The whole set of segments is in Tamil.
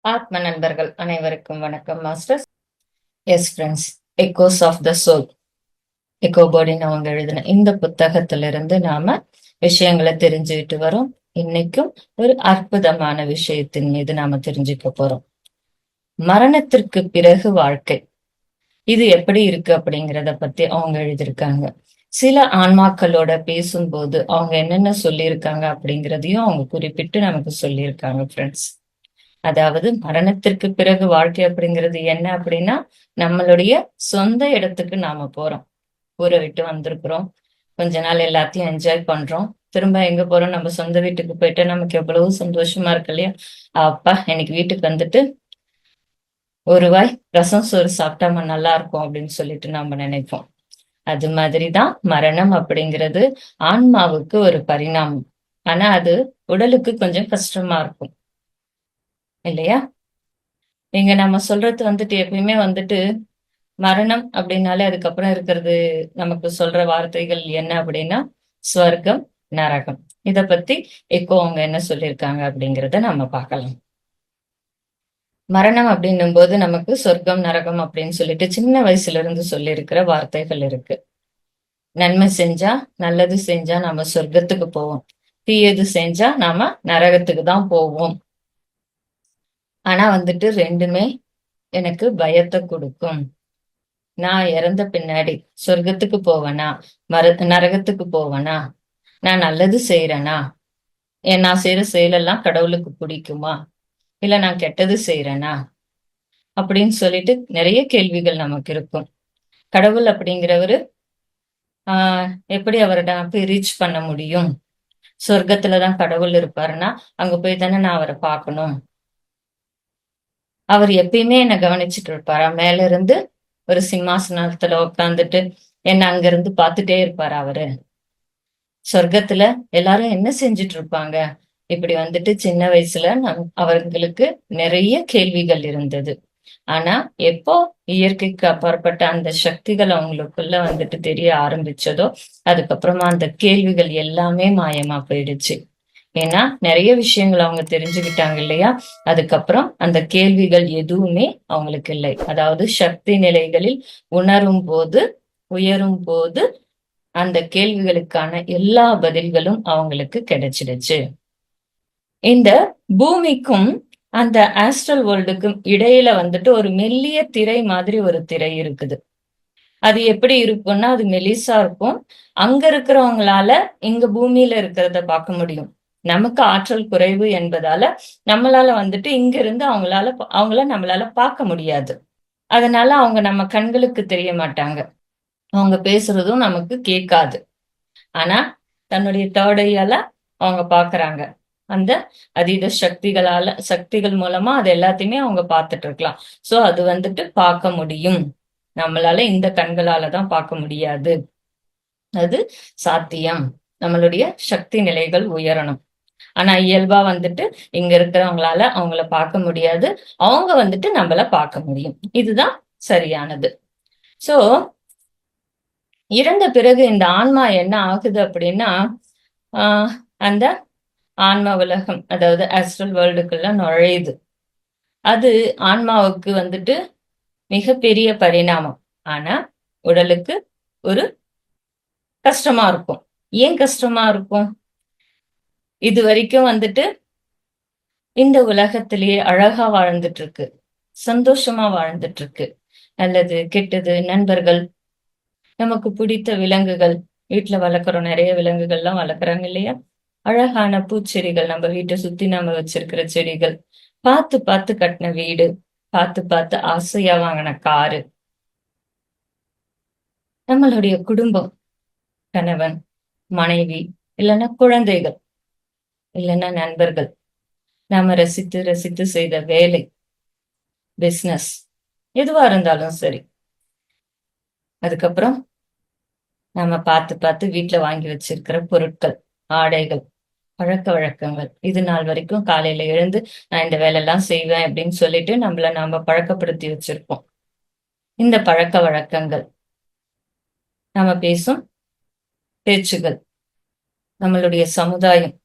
ஆத்ம நண்பர்கள் அனைவருக்கும் வணக்கம் masters. Yes friends echoes of the soul echo போர்டின் அவங்க எழுதின இந்த புத்தகத்திலிருந்து நாம விஷயங்களை தெரிஞ்சுக்கிட்டு வரோம். இன்னைக்கும் ஒரு அற்புதமான விஷயத்தின் மீது நாம தெரிஞ்சுக்க போறோம். மரணத்திற்கு பிறகு வாழ்க்கை. இது எப்படி இருக்கு அப்படிங்கிறத பத்தி அவங்க எழுதியிருக்காங்க. சில ஆன்மாக்களோட பேசும்போது அவங்க என்னென்ன சொல்லியிருக்காங்க அப்படிங்கிறதையும் அவங்க குறிப்பிட்டு நமக்கு சொல்லியிருக்காங்க ஃப்ரெண்ட்ஸ் அதாவது மரணத்திற்கு பிறகு வாழ்க்கை அப்படிங்கிறது என்ன அப்படின்னா நம்மளுடைய சொந்த இடத்துக்கு நாம போறோம். ஊரை விட்டு வந்திருக்கிறோம். கொஞ்ச நாள் எல்லாத்தையும் என்ஜாய் பண்றோம். திரும்ப எங்க போறோம்? நம்ம சொந்த வீட்டுக்கு போயிட்டு நமக்கு எவ்வளவு சந்தோஷமா இருக்கு இல்லையா? அப்பா இன்னைக்கு வீட்டுக்கு வந்துட்டு ஒரு வாய் ரசம் சோறு சாப்பிட்டா நல்லா இருக்கும் அப்படின்னு சொல்லிட்டு நம்ம நினைப்போம். அது மாதிரிதான் மரணம் அப்படிங்கிறது ஆன்மாவுக்கு ஒரு பரிணாமம். ஆனா அது உடலுக்கு கொஞ்சம் கஷ்டமா இருக்கும். இல்லையா? இங்க நம்ம சொல்றது வந்துட்டு எப்பயுமே வந்துட்டு மரணம் அப்படின்னாலே அதுக்கப்புறம் இருக்கிறது நமக்கு சொல்ற வார்த்தைகள் என்ன அப்படின்னா ஸ்வர்க்கம் நரகம். இத பத்தி இப்போ அவங்க என்ன சொல்லியிருக்காங்க அப்படிங்கிறத நம்ம பார்க்கலாம். மரணம் அப்படின்னும் போது நமக்கு சொர்க்கம் நரகம் அப்படின்னு சொல்லிட்டு சின்ன வயசுல இருந்து சொல்லியிருக்கிற வார்த்தைகள் இருக்கு. நன்மை செஞ்சா நல்லது செஞ்சா நாம சொர்க்கத்துக்கு போவோம். தீயது செஞ்சா நாம நரகத்துக்கு தான் போவோம். ஆனா வந்துட்டு ரெண்டுமே எனக்கு பயத்தை கொடுக்கும். நான் இறந்த பின்னாடி சொர்க்கத்துக்கு போவேனா? மர நரகத்துக்கு போவேனா? நான் நல்லது செய்யறேனா என் நான் செய்யற செயலெல்லாம் கடவுளுக்கு பிடிக்குமா? இல்ல நான் கெட்டது செய்யறேனா அப்படின்னு சொல்லிட்டு நிறைய கேள்விகள் நமக்கு இருக்கும். கடவுள் அப்படிங்கிறவரு ஆஹ் எப்படி அவரை நான் போய் ரீச் பண்ண முடியும்? சொர்க்கத்துலதான் கடவுள் இருப்பாருன்னா அங்க போய் தானே நான் அவரை பார்க்கணும்? அவர் எப்பயுமே என்ன கவனிச்சுட்டு இருப்பாரா? மேல இருந்து ஒரு சிம்மாசனத்துல உட்காந்துட்டு என்ன அங்க இருந்து பார்த்துட்டே இருப்பாரு அவரு? சொர்க்கத்துல எல்லாரும் என்ன செஞ்சுட்டு இருப்பாங்க? இப்படி வந்துட்டு சின்ன வயசுல நம் அவர்களுக்கு நிறைய கேள்விகள் இருந்தது. ஆனா எப்போ இயற்கைக்கு அப்பாற்பட்ட அந்த சக்திகள் அவங்களுக்குள்ள வந்துட்டு தெரிய ஆரம்பிச்சதோ அதுக்கப்புறமா அந்த கேள்விகள் எல்லாமே மாயமா போயிடுச்சு. ஏன்னா நிறைய விஷயங்கள் அவங்க தெரிஞ்சுக்கிட்டாங்க இல்லையா? அதுக்கப்புறம் அந்த கேள்விகள் எதுவுமே அவங்களுக்கு இல்லை. அதாவது சக்தி நிலைகளில் உணரும் போது உயரும் போது அந்த கேள்விகளுக்கான எல்லா பதில்களும் அவங்களுக்கு கிடைச்சிடுச்சு. இந்த பூமிக்கும் அந்த ஆஸ்ட்ரல் வேர்ல்டுக்கும் இடையில வந்துட்டு ஒரு மெல்லிய திரை மாதிரி ஒரு திரை இருக்குது. அது எப்படி இருக்கும்னா அது மெலிசா இருக்கும். அங்க இருக்கிறவங்களால இங்க பூமியில இருக்கிறத பார்க்க முடியும். நமக்கு ஆற்றல் குறைவு என்பதால நம்மளால வந்துட்டு இங்க இருந்து அவங்களால அவங்கள நம்மளால பார்க்க முடியாது. அதனால அவங்க நம்ம கண்களுக்கு தெரிய மாட்டாங்க. அவங்க பேசுறதும் நமக்கு கேட்காது. ஆனா தன்னுடைய தேர்டையால அவங்க பாக்குறாங்க அந்த அதீத சக்திகளால சக்திகள் மூலமா அது எல்லாத்தையுமே அவங்க பார்த்துட்டு இருக்கலாம். சோ அது வந்துட்டு பார்க்க முடியும். நம்மளால இந்த கண்களால தான் பார்க்க முடியாது. அது சாத்தியம். நம்மளுடைய சக்தி நிலைகள் உயரணும். ஆனா இயல்பா வந்துட்டு இங்க இருக்கிறவங்களால அவங்கள பார்க்க முடியாது. அவங்க வந்துட்டு நம்மள பார்க்க முடியும். இதுதான் சரியானது. சோ இறந்த பிறகு இந்த ஆன்மா என்ன ஆகுது அப்படின்னா ஆஹ் அந்த ஆன்மா உலகம் அதாவது ஆஸ்ட்ரல் வேர்ல்டுக்குள்ள நுழையுது. அது ஆன்மாவுக்கு வந்துட்டு மிகப்பெரிய பரிணாமம். ஆனா உடலுக்கு ஒரு கஷ்டமா இருக்கும். ஏன் கஷ்டமா இருக்கும்? இது வரைக்கும் வந்துட்டு இந்த உலகத்திலேயே அழகா வாழ்ந்துட்டு இருக்கு சந்தோஷமா வாழ்ந்துட்டு இருக்கு நல்லது கெட்டது நண்பர்கள் நமக்கு பிடித்த விலங்குகள். வீட்டுல வளர்க்குறோம் நிறைய விலங்குகள்லாம் வளர்க்குறாங்க இல்லையா? அழகான பூச்செடிகள் நம்ம வீட்டை சுத்தி நம்ம வச்சிருக்கிற செடிகள். பார்த்து பார்த்து கட்டின வீடு. பார்த்து பார்த்து ஆசையா வாங்கின காரு. நம்மளுடைய குடும்பம் கணவன் மனைவி இல்லைன்னா குழந்தைகள் இல்லைன்னா நண்பர்கள். நாம ரசித்து ரசித்து செய்த வேலை பிசினஸ் எதுவா இருந்தாலும் சரி. அதுக்கப்புறம் நம்ம பார்த்து பார்த்து வீட்டுல வாங்கி வச்சிருக்கிற பொருட்கள் ஆடைகள். பழக்க வழக்கங்கள். இது நாள் வரைக்கும் காலையில எழுந்து நான் இந்த வேலையெல்லாம் செய்வேன் அப்படின்னு சொல்லிட்டு நம்மள நாம பழக்கப்படுத்தி வச்சிருப்போம். இந்த பழக்க வழக்கங்கள். நம்ம பேசும் பேச்சுகள். நம்மளுடைய சமுதாயம்.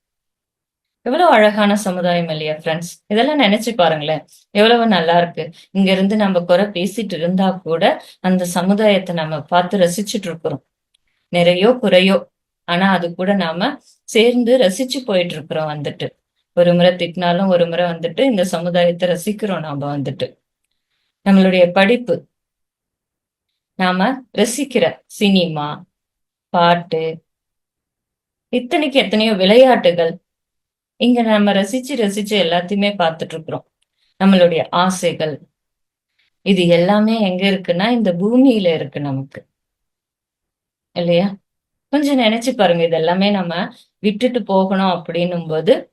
எவ்வளவு அழகான சமுதாயம் இல்லையா ஃப்ரெண்ட்ஸ் இதெல்லாம் நினைச்சு பாருங்களேன். எவ்வளவு நல்லா இருக்கு. இங்க இருந்து நம்ம குறை பேசிட்டு இருந்தா கூட அந்த சமுதாயத்தை நம்ம பார்த்து ரசிச்சுட்டு இருக்கிறோம். நிறையோ குறையோ ஆனா அது கூட நாம சேர்ந்து ரசிச்சு போயிட்டு இருக்கிறோம் வந்துட்டு. ஒரு முறை திட்டினாலும் ஒரு முறை வந்துட்டு இந்த சமுதாயத்தை ரசிக்கிறோம் நாம வந்துட்டு. நம்மளுடைய படிப்பு. நாம ரசிக்கிற சினிமா பாட்டு இத்தனைக்கு எத்தனையோ விளையாட்டுகள் இங்க நம்ம ரசிச்சு ரசிச்சு எல்லாத்தையுமே பார்த்துட்டு இருக்கிறோம் நம்மளுடைய ஆசைகள். இது எல்லாமே எங்க இருக்குன்னா இந்த பூமியில இருக்கு நமக்கு. இல்லையா? கொஞ்சம் நினைச்சு பாருங்க. இதெல்லாமே நம்ம விட்டுட்டு போகணும் அப்படின்னும் போது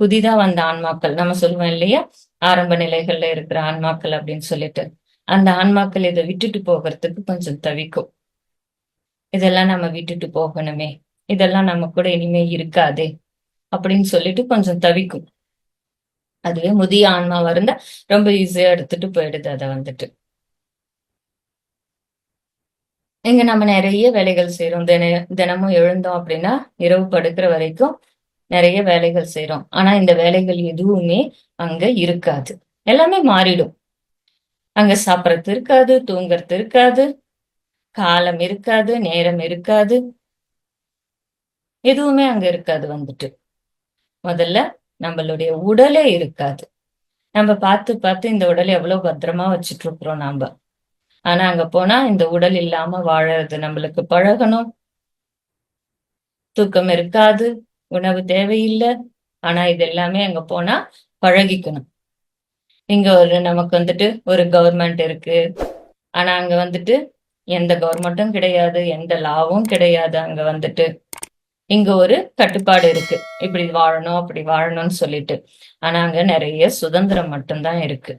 புதிதா வந்த ஆன்மாக்கள் நம்ம சொல்லுவோம் இல்லையா? ஆரம்ப நிலைகள்ல இருக்கிற ஆன்மாக்கள் அப்படின்னு சொல்லிட்டு. அந்த ஆன்மாக்கள் இதை விட்டுட்டு போகிறதுக்கு கொஞ்சம் தவிக்கும். இதெல்லாம் நம்ம விட்டுட்டு போகணுமே. இதெல்லாம் நம்ம கூட இனிமே இருக்காதே அப்படின்னு சொல்லிட்டு கொஞ்சம் தவிக்கும். அதுவே முதிய ஆன்மாவா இருந்தா ரொம்ப ஈஸியா எடுத்துட்டு போயிடுது அதை வந்துட்டு. இங்க நம்ம நிறைய வேலைகள் செய்யறோம் தின தினமும் எழுந்தோம் அப்படின்னா இரவு படுக்கிற வரைக்கும் நிறைய வேலைகள் செய்யறோம் ஆனா இந்த வேலைகள் எதுவுமே அங்க இருக்காது. எல்லாமே மாறிடும். அங்க சாப்பிட்றது இருக்காது தூங்குறது இருக்காது காலம் இருக்காது நேரம் இருக்காது. எதுவுமே அங்க இருக்காது வந்துட்டு. முதல்ல நம்மளுடைய உடலே இருக்காது. நம்ம பார்த்து பார்த்து இந்த உடலை எவ்வளவு பத்திரமா வச்சுட்டு இருக்கிறோம் நாம. ஆனா அங்க போனா இந்த உடல் இல்லாம வாழறது நம்மளுக்கு பழகணும். தூக்கம் இருக்காது உணவு தேவையில்லை. ஆனா இது எல்லாமே அங்க போனா பழகிக்கணும். இங்க ஒரு நமக்கு வந்துட்டு ஒரு கவர்மெண்ட் இருக்கு. ஆனா அங்க வந்துட்டு எந்த கவர்மெண்ட்டும் கிடையாது எந்த லாவும் கிடையாது அங்க வந்துட்டு. இங்க ஒரு கட்டுப்பாடு இருக்கு. இப்படி வாழணும் அப்படி வாழணும்னு சொல்லிட்டு. ஆனா அங்க நிறைய சுதந்திரம் மட்டும்தான் இருக்கு.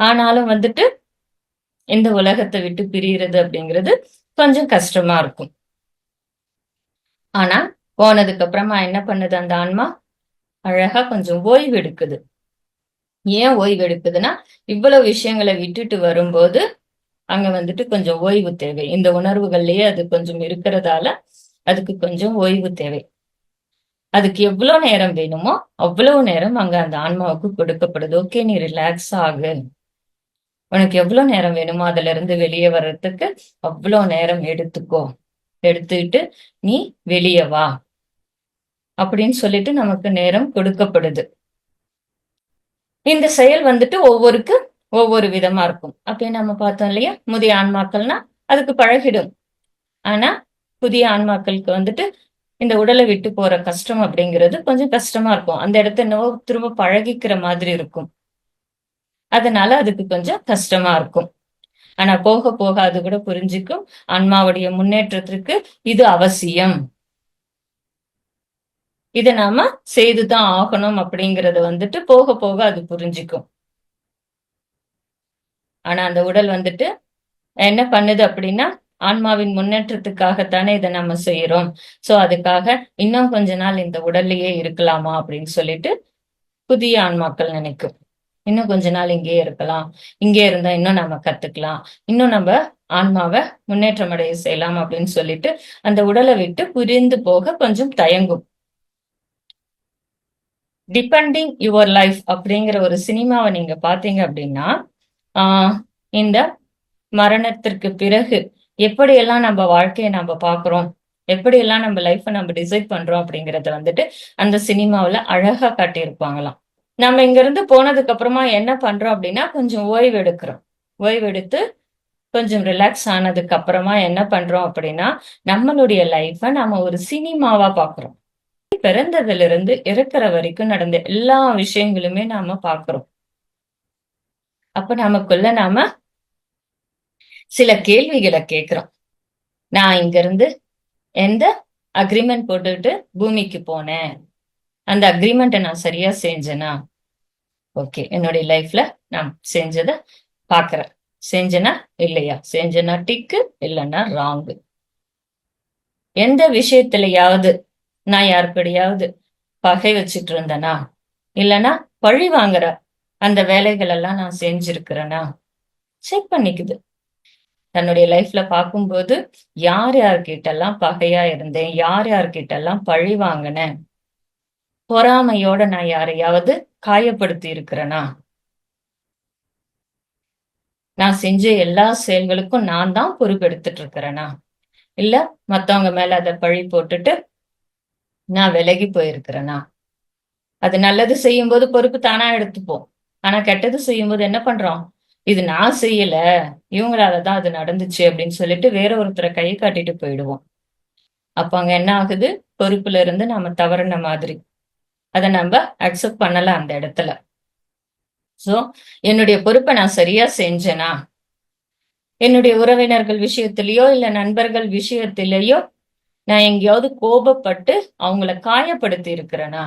ஆனாலும் வந்துட்டு இந்த உலகத்தை விட்டு பிரியறது அப்படிங்கிறது கொஞ்சம் கஷ்டமா இருக்கும். ஆனா போனதுக்கு அப்புறமா என்ன பண்ணுது அந்த ஆன்மா? அழகா கொஞ்சம் ஓய்வு எடுக்குது. ஏன் ஓய்வு எடுக்குதுன்னா இவ்வளவு விஷயங்களை விட்டுட்டு வரும்போது அங்க வந்துட்டு கொஞ்சம் ஓய்வு தேவை. இந்த உணர்வுகள்லயே அது கொஞ்சம் இருக்கிறதால அதுக்கு கொஞ்சம் ஓய்வு தேவை. அதுக்கு எவ்வளவு நேரம் வேணுமோ அவ்வளவு நேரம் அங்க அந்த ஆன்மாவுக்கு கொடுக்கப்படுது. ஓகே நீ ரிலாக்ஸ் ஆகு. உனக்கு எவ்வளவு நேரம் வேணுமோ அதுல இருந்து வெளியே வர்றதுக்கு அவ்வளவு நேரம் எடுத்துக்கோ. எடுத்துக்கிட்டு நீ வெளியே வா. அப்படின்னு சொல்லிட்டு நமக்கு நேரம் கொடுக்கப்படுது. இந்த செயல் வந்துட்டு ஒவ்வொருக்கு ஒவ்வொரு விதமா இருக்கும். அப்படின்னு நம்ம பார்த்தோம் இல்லையா? முதிய ஆன்மாக்கள்னா அதுக்கு பழகிடும். ஆனா புதிய ஆன்மாக்களுக்கு வந்துட்டு இந்த உடலை விட்டு போற கஷ்டம் அப்படிங்கிறது கொஞ்சம் கஷ்டமா இருக்கும். அந்த இடத்த என்னவோ திரும்ப பழகிக்கிற மாதிரி இருக்கும். அதனால அதுக்கு கொஞ்சம் கஷ்டமா இருக்கும். ஆனா போக போக அது கூட புரிஞ்சுக்கும். ஆன்மாவுடைய முன்னேற்றத்திற்கு இது அவசியம். இதை நாம செய்துதான் ஆகணும் அப்படிங்கறத வந்துட்டு போக போக அது புரிஞ்சுக்கும். ஆனா அந்த உடல் வந்துட்டு என்ன பண்ணுது அப்படின்னா ஆன்மாவின் முன்னேற்றத்துக்காகத்தானே இதை நம்ம செய்யறோம் சோ அதுக்காக இன்னும் கொஞ்ச நாள் இந்த உடல்லையே இருக்கலாமா அப்படின்னு சொல்லிட்டு புதிய ஆன்மாக்கள் நினைக்கும். இன்னும் கொஞ்ச நாள் இங்கேயே இருக்கலாம். இங்கே இருந்தா இன்னும் நம்ம கத்துக்கலாம். இன்னும் நம்ம ஆன்மாவை முன்னேற்றம் அடைய செய்யலாம் அப்படின்னு சொல்லிட்டு அந்த உடலை விட்டு புரிந்து போக கொஞ்சம் தயங்கும். டிபெண்டிங் யுவர் லைஃப் அப்படிங்கிற ஒரு சினிமாவை நீங்க பாத்தீங்க அப்படின்னா ஆஹ் இந்த மரணத்திற்கு பிறகு எப்படியெல்லாம் நம்ம வாழ்க்கையை நம்ம பாக்குறோம் எப்படியெல்லாம் நம்ம லைஃப்பை நம்ம டிசைட் பண்றோம் அப்படிங்கறத வந்துட்டு அந்த சினிமாவில அழகா காட்டியிருப்பாங்களாம். நம்ம இங்க இருந்து போனதுக்கு அப்புறமா என்ன பண்றோம் அப்படின்னா கொஞ்சம் ஓய்வு எடுக்கிறோம். ஓய்வு எடுத்து கொஞ்சம் ரிலாக்ஸ் ஆனதுக்கு அப்புறமா என்ன பண்றோம் அப்படின்னா நம்மளுடைய லைஃப்பை நம்ம ஒரு சினிமாவா பாக்குறோம். பிறந்ததுல இருந்து இருக்கிற வரைக்கும் நடந்த எல்லா விஷயங்களுமே நாம பாக்குறோம். அப்ப நமக்குள்ள நாம சில கேள்விகளை கேக்குறோம். நான் இங்க இருந்து எந்த அக்ரிமெண்ட் போட்டுட்டு பூமிக்கு போனேன்? அந்த அக்ரிமெண்ட்டை நான் சரியா செஞ்சேனா? ஓகே என்னுடைய லைஃப்ல நான் செஞ்சத பாக்குறேன் செஞ்சனா இல்லையா? செஞ்சனா டிக்கு இல்லைன்னா ராங்கு எந்த விஷயத்திலையாவது நான் யாருக்கடையாவது பகை வச்சுட்டு இருந்தேனா? இல்லைன்னா பழி வாங்குற அந்த வேலைகள் எல்லாம் நான் செஞ்சிருக்கிறேனா? செக் பண்ணிக்குது. தன்னுடைய லைஃப்ல பார்க்கும்போது யார் யார்கிட்ட எல்லாம் பகையா இருந்தேன்? யார் யார்கிட்ட எல்லாம் பழி வாங்கினேன்? பொறாமையோட நான் யாரையாவது காயப்படுத்தி இருக்கிறேனா நான் செஞ்ச எல்லா செயல்களுக்கும் நான் தான் பொறுப்பெடுத்துட்டு இருக்கிறேனா இல்ல மத்தவங்க மேல அதை பழி போட்டுட்டு நான் விலகி போயிருக்கிறேனா? அது நல்லது செய்யும் போது பொறுப்பு தானா எடுத்துப்போம். ஆனா கெட்டது செய்யும் போது என்ன பண்றோம்? இது நான் செய்யல இவங்களாலதான் அது நடந்துச்சு அப்படின்னு சொல்லிட்டு வேற ஒருத்தரை கை காட்டிட்டு போயிடுவோம். அப்ப அங்க என்ன ஆகுது? பொறுப்புல இருந்து நாம தவறின மாதிரி. அதை நம்ம அக்செப்ட் பண்ணல அந்த இடத்துல. சோ என்னுடைய பொறுப்பை நான் சரியா செஞ்சேனா? என்னுடைய உறவினர்கள் விஷயத்திலேயோ இல்ல நண்பர்கள் விஷயத்திலேயோ நான் எங்கேயாவது கோபப்பட்டு அவங்கள காயப்படுத்தி இருக்கிறேனா?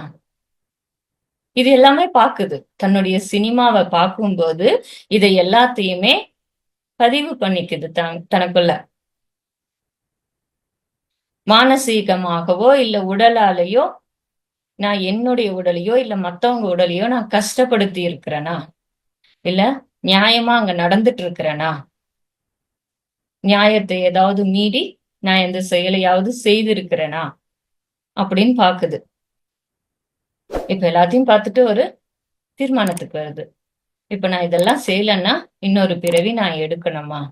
இது எல்லாமே பாக்குது தன்னுடைய சினிமாவை பார்க்கும்போது இதை எல்லாத்தையுமே பதிவு பண்ணிக்குது தன் தனக்குள்ள. மானசீகமாகவோ இல்ல உடலாலேயோ நான் என்னுடைய உடலையோ இல்ல மத்தவங்க உடலையோ நான் கஷ்டப்படுத்தி இருக்கிறேனா? இல்ல நியாயமா அங்க நடந்துட்டு இருக்கிறேனா? நியாயத்தை ஏதாவது மீறி நான் எந்த செயலையாவது செய்திருக்கிறேனா? அப்படின்னு பாக்குது. இப்ப எல்லாத்தையும் பார்த்துட்டு ஒரு தீர்மானத்துக்கு வருது. இப்ப நான் இதெல்லாம் செய்யலன்னா இன்னொரு பிறவி நான் எடுக்கணுமா?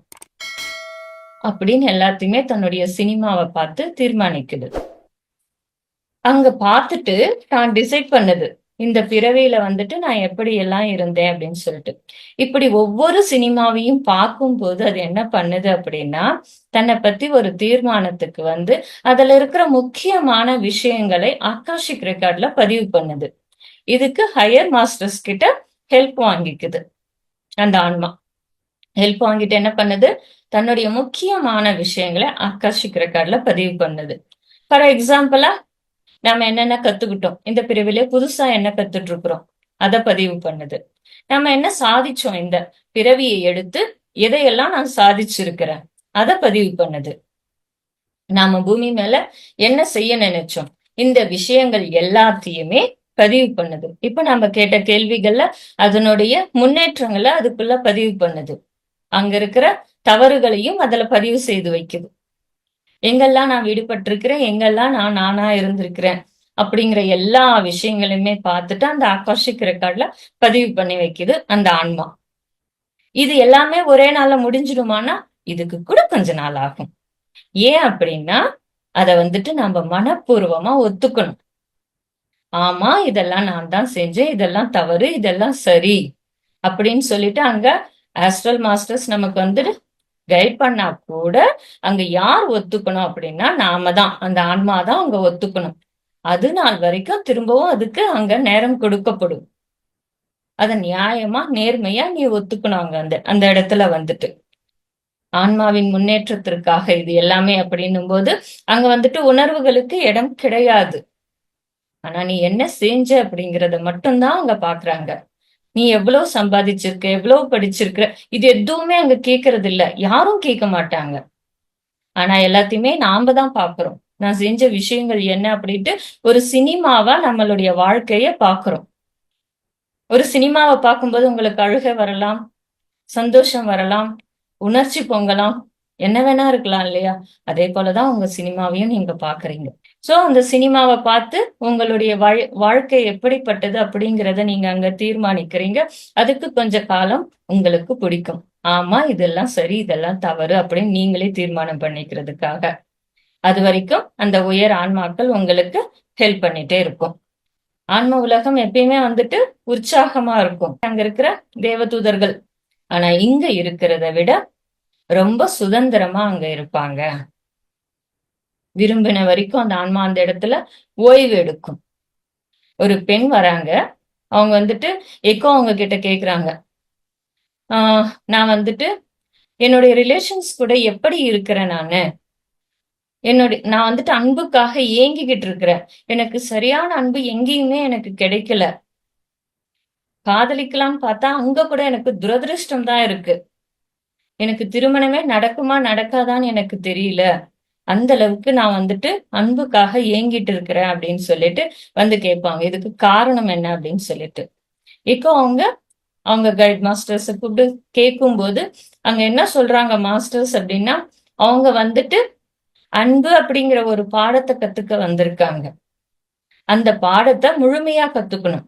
அப்படின்னு எல்லாத்தையுமே தன்னுடைய சினிமாவை பார்த்து தீர்மானிக்குது. அங்க பார்த்துட்டு தான் டிசைட் பண்ணுது. இந்த பிறவியில வந்துட்டு நான் எப்படி எல்லாம் இருந்தேன் அப்படின்னு சொல்லிட்டு. இப்படி ஒவ்வொரு சினிமாவையும் பார்க்கும்போது அது என்ன பண்ணுது அப்படின்னா தன்னை பத்தி ஒரு தீர்மானத்துக்கு வந்து அதுல இருக்கிற முக்கியமான விஷயங்களை ஆகாஷிக் ரெக்கார்ட்ல பதிவு பண்ணுது. இதுக்கு ஹையர் மாஸ்டர்ஸ் கிட்ட ஹெல்ப் வாங்கிக்குது. அந்த ஆன்மா. ஹெல்ப் வாங்கிட்டு என்ன பண்ணுது? தன்னுடைய முக்கியமான விஷயங்களை ஆகாஷிக் ரெக்கார்ட்ல பதிவு பண்ணுது. ஃபார் எக்ஸாம்பிளா நாம என்னென்ன கத்துக்கிட்டோம்? இந்த பிரிவிலே புதுசா என்ன கத்துட்டு இருக்கிறோம் அதை பதிவு பண்ணுது. நம்ம என்ன சாதிச்சோம் இந்த பிறவியை எடுத்து? எதையெல்லாம் நான் சாதிச்சிருக்கிறேன்? அதை பதிவு பண்ணுது. நாம பூமி மேல என்ன செய்ய நினைச்சோம்? இந்த விஷயங்கள் எல்லாத்தையுமே பதிவு பண்ணுது. இப்ப நம்ம கேட்ட கேள்விகள்ல அதனுடைய முன்னேற்றங்களை அதுக்குள்ள பதிவு பண்ணுது. அங்க இருக்கிற தவறுகளையும் அதுல பதிவு செய்து வைக்குது. எங்கெல்லாம் நான் விடுபட்டிருக்கிறேன் எங்கெல்லாம் நான் நானா இருந்திருக்கிறேன் அப்படிங்கிற எல்லா விஷயங்களையுமே பார்த்துட்டு அந்த ஆகாஷிக் ரெக்கார்ட்ல பதிவு பண்ணி வைக்குது அந்த ஆன்மா. இது எல்லாமே ஒரே நாள்ல முடிஞ்சிடுமானா இதுக்கு கூட கொஞ்ச நாள் ஆகும். ஏன் அப்படின்னா அத வந்துட்டு நம்ம மனப்பூர்வமா ஒத்துக்கணும். ஆமா இதெல்லாம் நான் தான் செஞ்சேன் இதெல்லாம் தவறு இதெல்லாம் சரி அப்படின்னு சொல்லிட்டு அங்க ஆஸ்ட்ரல் மாஸ்டர்ஸ் நமக்கு வந்துட்டு கைட் பண்ணா கூட அங்க யார் ஒத்துக்கணும் அப்படின்னா நாம தான் அந்த ஆன்மா தான் அங்க ஒத்துக்கணும். அது நாள் வரைக்கும் திரும்பவும் அதுக்கு அங்க நேரம் கொடுக்கப்படும். அத நியாயமா நேர்மையா நீ ஒத்துக்கணும் அங்க அந்த அந்த இடத்துல வந்துட்டு. ஆன்மாவின் முன்னேற்றத்திற்காக இது எல்லாமே அப்படின்னும் போது அங்க வந்துட்டு உணர்வுகளுக்கு இடம் கிடையாது. ஆனா நீ என்ன செஞ்ச அப்படிங்கறத மட்டும்தான் அங்க பாக்குறாங்க நீ எவ்வளவு சம்பாதிச்சிருக்க எவ்வளவு படிச்சிருக்க இது எதுவுமே அங்க கேக்குறது இல்ல யாரும் கேட்க மாட்டாங்க. ஆனா எல்லாத்தையுமே நாம தான் பாக்குறோம். நான் செஞ்ச விஷயங்கள் என்ன அப்படின்ட்டு ஒரு சினிமாவா நம்மளுடைய வாழ்க்கைய பாக்குறோம். ஒரு சினிமாவை பார்க்கும்போது உங்களுக்கு அழுகை வரலாம் சந்தோஷம் வரலாம் உணர்ச்சி பொங்கலாம் என்ன வேணா இருக்கலாம் இல்லையா? அதே போலதான் உங்க சினிமாவையும் நீங்க பாக்குறீங்க. சோ அந்த சினிமாவை பார்த்து உங்களுடைய வாழ்க்கை எப்படிப்பட்டது அப்படிங்கிறத நீங்க அங்க தீர்மானிக்கிறீங்க. அதுக்கு கொஞ்ச காலம் உங்களுக்கு பிடிக்கும். ஆமா இதெல்லாம் சரி இதெல்லாம் தவறு அப்படின்னு நீங்களே தீர்மானம் பண்ணிக்கிறதுக்காக. அது வரைக்கும் அந்த உயர் ஆன்மாக்கள் உங்களுக்கு ஹெல்ப் பண்ணிட்டே இருக்கும். ஆன்ம உலகம் எப்பயுமே வந்துட்டு உற்சாகமா இருக்கும். அங்க இருக்கிற தேவதூதர்கள். ஆனா இங்க இருக்கிறத விட ரொம்ப சுதந்திரமா அங்க இருப்பாங்க. விரும்பின வரைக்கும் அந்த ஆன்மா அந்த இடத்துல ஓய்வு எடுக்கும். ஒரு பெண் வராங்க. அவங்க வந்துட்டு எக்கோ அவங்க கிட்ட கேக்குறாங்க. ஆஹ் நான் வந்துட்டு என்னுடைய ரிலேஷன்ஸ் கூட எப்படி இருக்கிறேன் நானு? என்னுடைய நான் வந்துட்டு அன்புக்காக ஏங்கிக்கிட்டு இருக்கிறேன். எனக்கு சரியான அன்பு எங்கேயுமே எனக்கு கிடைக்கல. காதலிக்கலாம்னு பார்த்தா அங்க கூட எனக்கு துரதிருஷ்டம் தான் இருக்கு. எனக்கு திருமணமே நடக்குமா நடக்காதான்னு எனக்கு தெரியல. அந்த அளவுக்கு நான் வந்துட்டு அன்புக்காக ஏங்கிட்டு இருக்கிறேன் அப்படின்னு சொல்லிட்டு வந்து கேட்பாங்க. இதுக்கு காரணம் என்ன அப்படின்னு சொல்லிட்டு. இப்போ அவங்க அவங்க கைட் மாஸ்டர்ஸை கூப்பிட்டு கேட்கும் போது அங்க என்ன சொல்றாங்க மாஸ்டர்ஸ் அப்படின்னா அவங்க வந்துட்டு அன்பு அப்படிங்கிற ஒரு பாடத்தை கத்துக்க வந்திருக்காங்க. அந்த பாடத்தை முழுமையா கத்துக்கணும்.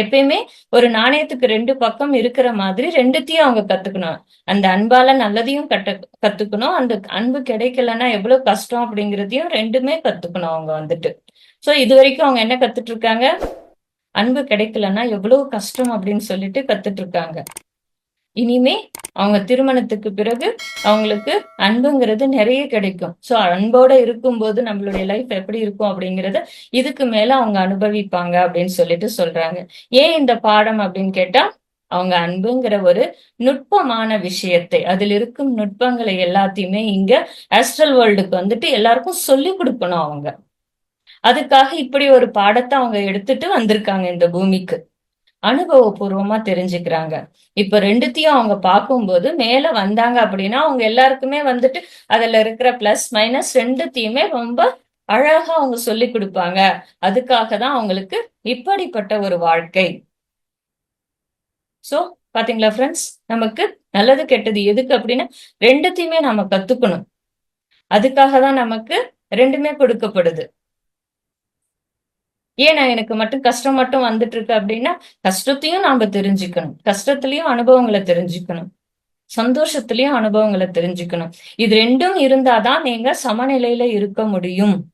எப்பயுமே ஒரு நாணயத்துக்கு ரெண்டு பக்கம் இருக்கிற மாதிரி ரெண்டுத்தையும் அவங்க கத்துக்கணும். அந்த அன்பால நல்லதையும் கட்ட கத்துக்கணும். அந்த அன்பு கிடைக்கலன்னா எவ்வளவு கஷ்டம் அப்படிங்கிறதையும் ரெண்டுமே கத்துக்கணும் அவங்க வந்துட்டு. சோ இது வரைக்கும் அவங்க என்ன கத்துட்டு இருக்காங்க? அன்பு கிடைக்கலன்னா எவ்வளவு கஷ்டம் அப்படின்னு சொல்லிட்டு கத்துட்டு இருக்காங்க. இனிமே அவங்க திருமணத்துக்கு பிறகு அவங்களுக்கு அன்புங்கிறது நிறைய கிடைக்கும். சோ அன்போட இருக்கும்போது நம்மளுடைய லைஃப் எப்படி இருக்கும் அப்படிங்கறத இதுக்கு மேல அவங்க அனுபவிப்பாங்க அப்படின்னு சொல்லிட்டு சொல்றாங்க. ஏன் இந்த பாடம் அப்படின்னு கேட்டா அவங்க அன்புங்கிற ஒரு நுட்பமான விஷயத்தை அதில் இருக்கும் நுட்பங்களை எல்லாத்தையுமே இங்க ஆஸ்ட்ரல் வேர்ல்டுக்கு வந்துட்டு எல்லாருக்கும் சொல்லி கொடுக்கணும் அவங்க. அதுக்காக இப்படி ஒரு பாடத்தை அவங்க எடுத்துட்டு வந்திருக்காங்க இந்த பூமிக்கு. அனுபவபூர்வமா தெரிஞ்சுக்கிறாங்க. இப்ப ரெண்டுத்தையும் அவங்க பார்க்கும்போது மேல வந்தாங்க அப்படின்னா அவங்க எல்லாருக்குமே வந்துட்டு அதுல இருக்கிற பிளஸ் மைனஸ் ரெண்டுத்தையுமே ரொம்ப அழகா அவங்க சொல்லி கொடுப்பாங்க. அதுக்காக தான் அவங்களுக்கு இப்படிப்பட்ட ஒரு வாழ்க்கை. சோ பாத்தீங்களா ஃப்ரெண்ட்ஸ் நமக்கு நல்லது கெட்டது எதுக்கு அப்படின்னா ரெண்டுத்தையுமே நாம கத்துக்கணும். அதுக்காக தான் நமக்கு ரெண்டுமே கொடுக்கப்படுது. ஏன் எனக்கு மட்டும் கஷ்டம் மட்டும் வந்துட்டு இருக்கு அப்படின்னா கஷ்டத்தையும் நாம தெரிஞ்சுக்கணும். கஷ்டத்திலயும் அனுபவங்களை தெரிஞ்சுக்கணும். சந்தோஷத்திலயும் அனுபவங்களை தெரிஞ்சுக்கணும். இது ரெண்டும் இருந்தாதான் நீங்க சமநிலையில இருக்க முடியும்.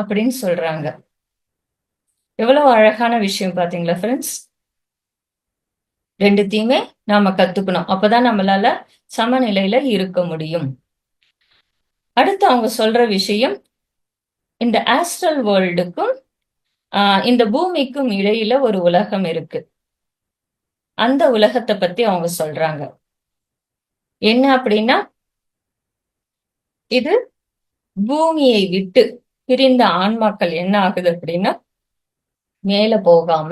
அப்படின்னு சொல்றாங்க. எவ்வளவு அழகான விஷயம் பாத்தீங்களா ஃப்ரெண்ட்ஸ் ரெண்டுத்தையுமே நாம கத்துக்கணும். அப்பதான் நம்மளால சமநிலையில இருக்க முடியும். அடுத்து அவங்க சொல்ற விஷயம் இந்த ஆஸ்ட்ரல் வேர்ல்டுக்கும் இந்த பூமிக்கும் இடையில ஒரு உலகம் இருக்கு. அந்த உலகத்தை பத்தி அவங்க சொல்றாங்க. என்ன அப்படின்னா இது பூமியை விட்டு பிரிந்த ஆன்மாக்கள் என்ன ஆகுது அப்படின்னா மேல போகாம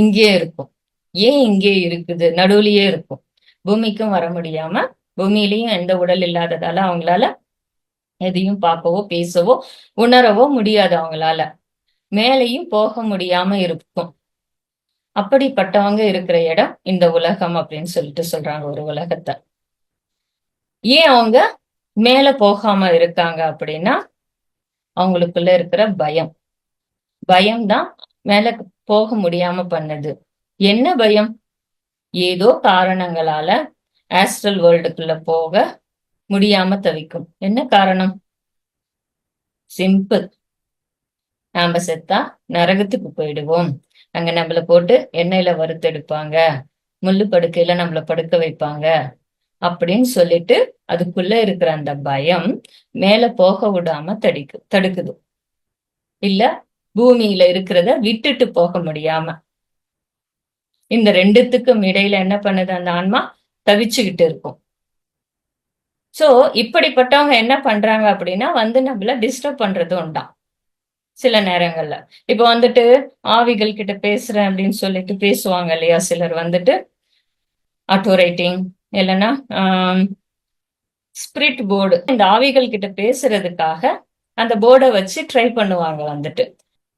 இங்கே இருக்கும். ஏன் இங்கே இருக்குது? நடுவுலயே இருக்கும். பூமிக்கும் வர முடியாம பூமியிலையும் எந்த உடல் இல்லாததால அவங்களால எதையும் பார்க்கவோ பேசவோ உணரவோ முடியாது அவங்களால. மேலையும் போக முடியாம இருக்கும். அப்படிப்பட்டவங்க இருக்கிற இடம் இந்த உலகம் அப்படின்னு சொல்லிட்டு சொல்றாங்க ஒரு உலகத்தை. ஏன் அவங்க மேல போகாம இருக்காங்க அப்படின்னா அவங்களுக்குள்ள இருக்கிற பயம். பயம் தான் மேல போக முடியாம பண்ணுது. என்ன பயம்? ஏதோ காரணங்களால ஆஸ்ட்ரல் வேர்ல்டுக்குள்ள போக முடியாம தவிக்கும். என்ன காரணம்? சிம்பிள் நாம செத்தா நரகத்துக்கு போயிடுவோம். அங்க நம்மள போட்டு எண்ணெயில வறுத்தெடுப்பாங்க முள்ளு படுக்கையில நம்மள படுக்க வைப்பாங்க. அப்படின்னு சொல்லிட்டு அதுக்குள்ள இருக்கிற அந்த பயம் மேல போக விடாம தடிக்கு தடுக்குது. இல்ல பூமியில இருக்கிறத விட்டுட்டு போக முடியாம. இந்த ரெண்டுத்துக்கும் இடையில என்ன பண்ணுது? அந்த ஆன்மா தவிச்சுக்கிட்டு இருக்கும். ஸோ இப்படிப்பட்டவங்க என்ன பண்றாங்க அப்படின்னா வந்து நம்மள டிஸ்டர்ப் பண்றது உண்டாம் சில நேரங்கள்ல. இப்ப வந்துட்டு ஆவிகள் கிட்ட பேசுறேன் அப்படின்னு சொல்லிட்டு பேசுவாங்க இல்லையா? சிலர் வந்துட்டு ஆட்டோ ரைட்டிங் இல்லைன்னா ஸ்பிரிட் போர்டு இந்த ஆவிகள் கிட்ட பேசுறதுக்காக அந்த போர்டை வச்சு ட்ரை பண்ணுவாங்க வந்துட்டு.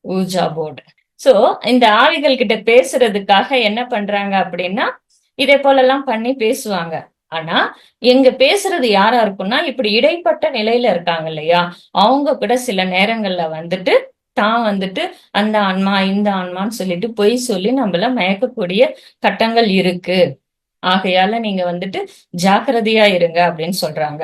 ஊஜா போர்டு ஸோ இந்த ஆவிகள் கிட்ட பேசுறதுக்காக என்ன பண்றாங்க அப்படின்னா இதே போலெல்லாம் பண்ணி பேசுவாங்க. ஆனா எங்க பேசுறது யாரா இருக்கும்னா இப்படி இடைப்பட்ட நிலையில இருக்காங்க இல்லையா? அவங்க கூட சில நேரங்கள்ல வந்துட்டு தான் வந்துட்டு அந்த ஆன்மா இந்த ஆன்மான்னு சொல்லிட்டு பொய் சொல்லி நம்மள மயக்கக்கூடிய கட்டங்கள் இருக்கு. ஆகையால நீங்க வந்துட்டு ஜாக்கிரதையா இருங்க அப்படின்னு சொல்றாங்க.